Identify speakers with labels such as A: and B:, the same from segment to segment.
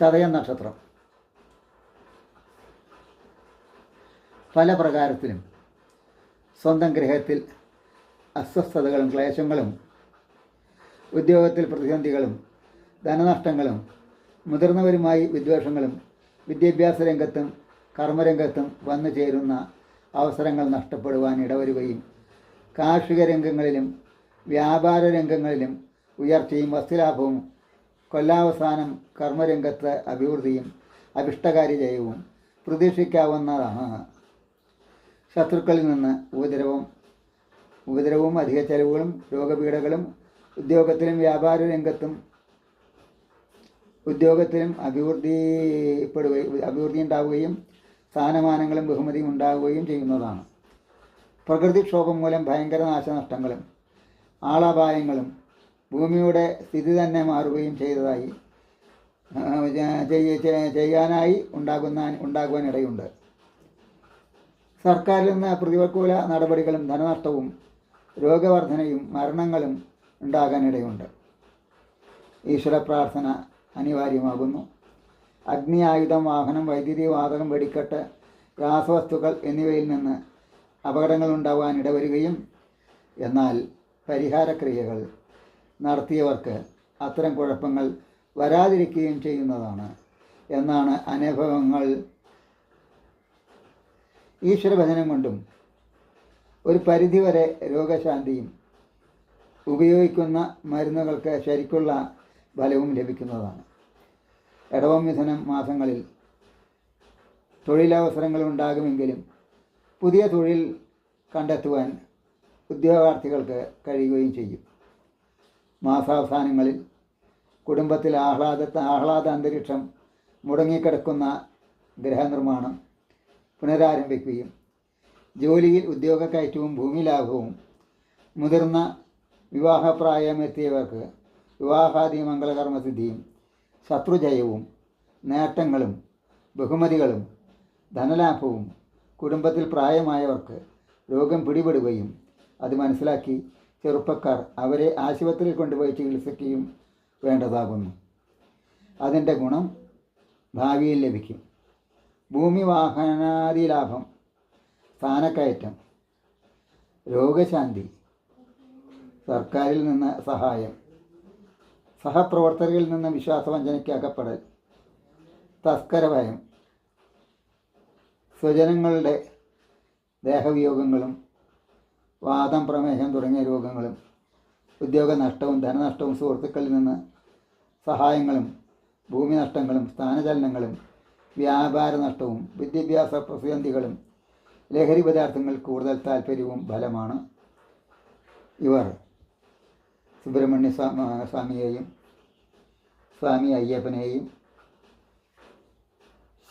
A: ചതയം നക്ഷത്രം. പല പ്രകാരത്തിലും സ്വന്തം ഗ്രഹത്തിൽ അസ്വസ്ഥതകളും ക്ലേശങ്ങളും ഉദ്യോഗത്തിൽ പ്രതിസന്ധികളും ധനനഷ്ടങ്ങളും മുതിർന്നവരുമായി വിദ്വേഷങ്ങളും വിദ്യാഭ്യാസ രംഗത്തും കർമ്മരംഗത്തും വന്നു ചേരുന്ന അവസരങ്ങൾ നഷ്ടപ്പെടുവാൻ ഇടവരുകയും കാർഷിക രംഗങ്ങളിലും വ്യാപാര രംഗങ്ങളിലും ഉയർച്ചയും വസ്തുലാഭവും കൊല്ലാവസാനം കർമ്മരംഗത്ത് അഭിവൃദ്ധിയും അഭിഷ്ടകാര്യ ജയവും പ്രതീക്ഷിക്കാവുന്നതാണ്. ശത്രുക്കളിൽ നിന്ന് ഉപദ്രവം ഉപദ്രവവും അധിക ചെലവുകളും രോഗപീഠകളും ഉദ്യോഗത്തിലും വ്യാപാര രംഗത്തും ഉദ്യോഗത്തിലും അഭിവൃദ്ധിപ്പെടുകയും അഭിവൃദ്ധി ഉണ്ടാവുകയും സ്ഥാനമാനങ്ങളും ബഹുമതിയും ഉണ്ടാവുകയും ചെയ്യുന്നതാണ്. പ്രകൃതിക്ഷോഭം മൂലം ഭയങ്കര നാശനഷ്ടങ്ങളും ആളപായങ്ങളും ഭൂമിയുടെ സ്ഥിതി തന്നെ മാറുകയും ചെയ്തതായി ചെയ്യാനായി ഉണ്ടാകുന്ന ഉണ്ടാകുവാനിടയുണ്ട്. സർക്കാരിൽ നിന്ന് പ്രതികൂല നടപടികളും ധനനഷ്ടവും രോഗവർദ്ധനയും മരണങ്ങളും ഉണ്ടാകാനിടയുണ്ട്. ഈശ്വര പ്രാർത്ഥന അനിവാര്യമാകുന്നു. അഗ്നി ആയുധം വാഹനം വൈദ്യുതി വാതകം വെടിക്കെട്ട് രാസവസ്തുക്കൾ എന്നിവയിൽ നിന്ന് അപകടങ്ങൾ ഉണ്ടാവാൻ ഇടവരികയും എന്നാൽ പരിഹാരക്രിയകൾ നടത്തിയവർക്ക് അത്തരം കുഴപ്പങ്ങൾ വരാതിരിക്കുകയും ചെയ്യുന്നതാണ്. എന്നാണ് അനുഭവങ്ങൾ. ഈശ്വരഭജനം കൊണ്ടും ഒരു പരിധിവരെ രോഗശാന്തിയും ഉപയോഗിക്കുന്ന മരുന്നുകൾക്ക് ശരിക്കുള്ള ഫലവും ലഭിക്കുന്നതാണ്. ഇടവം മിഥുനം മാസങ്ങളിൽ തൊഴിലവസരങ്ങൾ ഉണ്ടാകുമെങ്കിലും പുതിയ തൊഴിൽ കണ്ടെത്തുവാൻ ഉദ്യോഗാർത്ഥികൾക്ക് കഴിയുകയും ചെയ്യും. മാസാവസാനങ്ങളിൽ കുടുംബത്തിൽ ആഹ്ലാദ ആഹ്ലാദ അന്തരീക്ഷം മുടങ്ങിക്കിടക്കുന്ന ഗൃഹനിർമ്മാണം പുനരാരംഭിക്കുകയും ജോലിയിൽ ഉദ്യോഗക്കയറ്റവും ഭൂമി ലാഭവും മുതിർന്ന വിവാഹപ്രായമെത്തിയവർക്ക് വിവാഹാദി മംഗളകർമ്മസിദ്ധിയും ശത്രുജയവും നേട്ടങ്ങളും ബഹുമതികളും ധനലാഭവും കുടുംബത്തിൽ പ്രായമായവർക്ക് രോഗം പിടിപെടുകയും അത് മനസ്സിലാക്കി ചെറുപ്പക്കാർ അവരെ ആശുപത്രിയിൽ കൊണ്ടുപോയി ചികിത്സിക്കുകയും വേണ്ടതാകുന്നു. അതിന്റെ ഗുണം ഭാവിയിൽ ലഭിക്കും. ഭൂമി വാഹനാദി ലാഭം സ്ഥാനക്കയറ്റം രോഗശാന്തി സർക്കാരിൽ നിന്ന് സഹായം സഹപ്രവർത്തകരിൽ നിന്ന് വിശ്വാസവഞ്ചനയ്ക്ക് അകപ്പെടൽ തസ്കരഭയം സ്വജനങ്ങളുടെ ദേഹവിയോഗങ്ങളും വാദം പ്രമേഹം തുടങ്ങിയ രോഗങ്ങളും ഉദ്യോഗ നഷ്ടവും ധനനഷ്ടവും സുഹൃത്തുക്കളിൽ നിന്ന് സഹായങ്ങളും ഭൂമി നഷ്ടങ്ങളും സ്ഥാനചലനങ്ങളും വ്യാപാര നഷ്ടവും വിദ്യാഭ്യാസ പ്രതിസന്ധികളും ലഹരി പദാർത്ഥങ്ങൾ കൂടുതൽ താല്പര്യവും ഫലമാണ് ഇവർ. സുബ്രഹ്മണ്യ സ്വാ- സ്വാമിയെയും സ്വാമി അയ്യപ്പനെയും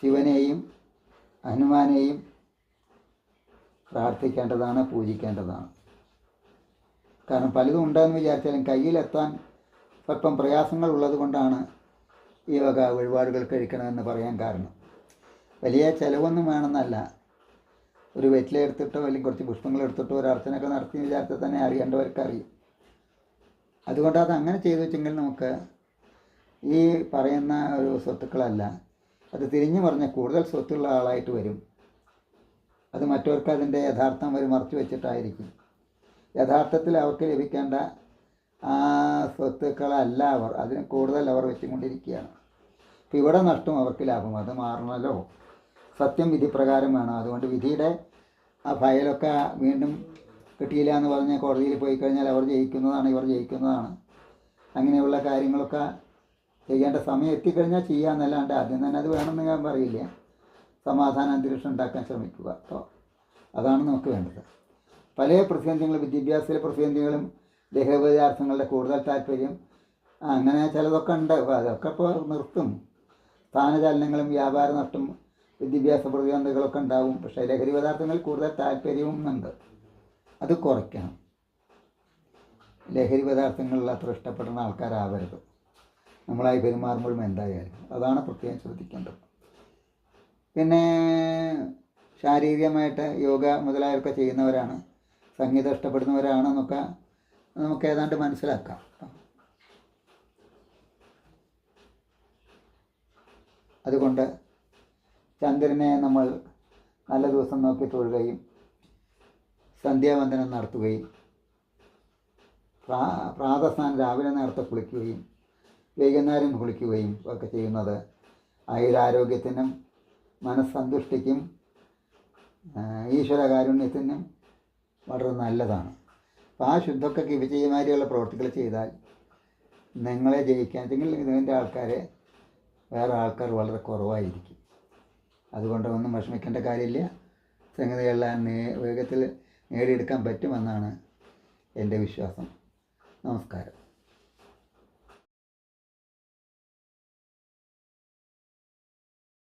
A: ശിവനെയും ഹനുമാനെയും പ്രാർത്ഥിക്കേണ്ടതാണ് പൂജിക്കേണ്ടതാണ്. കാരണം പലതും ഉണ്ടെന്ന് വിചാരിച്ചാലും കയ്യിലെത്താൻ സ്വല്പം പ്രയാസങ്ങൾ ഉള്ളത് കൊണ്ടാണ് ഈ വക വഴിപാടുകൾ കഴിക്കണമെന്ന് പറയാൻ കാരണം. വലിയ ചിലവൊന്നും വേണമെന്നല്ല. ഒരു വെറ്റില എടുത്തിട്ടോ അല്ലെങ്കിൽ കുറച്ച് പുഷ്പങ്ങൾ എടുത്തിട്ടോ ഒരു അർച്ചനയൊക്കെ നടത്തി വിചാരിച്ചാൽ തന്നെ അറിയേണ്ടവർക്ക് അറിയും അതുകൊണ്ട് അത് അങ്ങനെ ചെയ്തു വെച്ചെങ്കിൽ നമുക്ക് ഈ പറയുന്ന ഒരു സ്വത്തുക്കളല്ല. അത് തിരിഞ്ഞു പറഞ്ഞ കൂടുതൽ സ്വത്തുള്ള ആളായിട്ട് വരും. അത് മറ്റവർക്ക് അതിന്റെ യഥാർത്ഥം അവർ മറച്ചു വെച്ചിട്ടായിരിക്കും. യഥാർത്ഥത്തിൽ അവർക്ക് ലഭിക്കേണ്ട ആ സ്വത്തുക്കളല്ല അവർ അതിന് കൂടുതൽ അവർ വെച്ചുകൊണ്ടിരിക്കുകയാണ്. അപ്പോൾ ഇവിടെ നഷ്ടം അവർക്ക് ലാഭം അത് മാറണമല്ലോ. സത്യം വിധിപ്രകാരം വേണം. അതുകൊണ്ട് വിധിയുടെ ആ ഫയലൊക്കെ വീണ്ടും കിട്ടിയില്ല എന്ന് പറഞ്ഞ് കോടതിയിൽ പോയി കഴിഞ്ഞാൽ അവർ ജയിക്കുന്നതാണ് ഇവർ ജയിക്കുന്നതാണ്. അങ്ങനെയുള്ള കാര്യങ്ങളൊക്കെ ചെയ്യേണ്ട സമയം എത്തിക്കഴിഞ്ഞാൽ ചെയ്യാമെന്നല്ലാണ്ട് ആദ്യം തന്നെ അത് വേണമെന്ന് ഞാൻ പറയില്ല. സമാധാന അന്തരീക്ഷം ഉണ്ടാക്കാൻ ശ്രമിക്കുക. അപ്പോൾ അതാണ് നമുക്ക് വേണ്ടത്. പല പ്രതിസന്ധികളും വിദ്യാഭ്യാസത്തിലെ പ്രതിസന്ധികളും ദേഹപദാർത്ഥങ്ങളുടെ കൂടുതൽ താല്പര്യം അങ്ങനെ ചിലതൊക്കെ ഉണ്ട്. അതൊക്കെ ഇപ്പോൾ നിർത്തും. സ്ഥാനചലനങ്ങളും വ്യാപാര നഷ്ടം വിദ്യാഭ്യാസ പ്രതിബന്ധങ്ങളൊക്കെ ഉണ്ടാവും. പക്ഷേ ലഹരി പദാർത്ഥങ്ങളിൽ കൂടുതൽ താല്പര്യവും ഉണ്ട് അത് കുറയ്ക്കണം. ലഹരി പദാർത്ഥങ്ങളിൽ അത്ര ഇഷ്ടപ്പെടുന്ന ആൾക്കാരാവരുത്. നമ്മളായി പെരുമാറുമ്പോഴും എന്തായാലും. അതാണ് പ്രത്യേകം ശ്രദ്ധിക്കേണ്ടത്. പിന്നെ ശാരീരികമായിട്ട് യോഗ മുതലായൊക്കെ ചെയ്യുന്നവരാണ് സംഗീതം ഇഷ്ടപ്പെടുന്നവരാണെന്നൊക്കെ നമുക്ക് ഏതാണ്ട് മനസ്സിലാക്കാം. അതുകൊണ്ട് ചന്ദ്രനെ നമ്മൾ നല്ല ദിവസം നോക്കി തൊഴുകയും സന്ധ്യാവന്ദനം നടത്തുകയും പ്രാ പ്രാതസ്നാനം രാവിലെ നേരത്തെ കുളിക്കുകയും വൈകുന്നേരം കുളിക്കുകയും ഒക്കെ ചെയ്യുന്നത് ആയുരാരോഗ്യത്തിനും മനസ്സന്തുഷ്ടിക്കും ഈശ്വരകാരുണ്യത്തിനും വളരെ നല്ലതാണ്. അപ്പോൾ ആ ശുദ്ധൊക്കെ വിജയമാരിയുള്ള പ്രവർത്തികൾ ചെയ്താൽ നിങ്ങളെ ജയിക്കാൻ അല്ലെങ്കിൽ ഇതിന്റെ ആൾക്കാരെ വേറെ ആൾക്കാർ വളരെ കുറവായിരിക്കും. അതുകൊണ്ട് ഒന്നും വിഷമിക്കേണ്ട കാര്യമില്ല. സംഗതികളെല്ലാം നേ വേഗത്തിൽ നേടിയെടുക്കാൻ പറ്റുമെന്നാണ് എന്റെ വിശ്വാസം. നമസ്കാരം.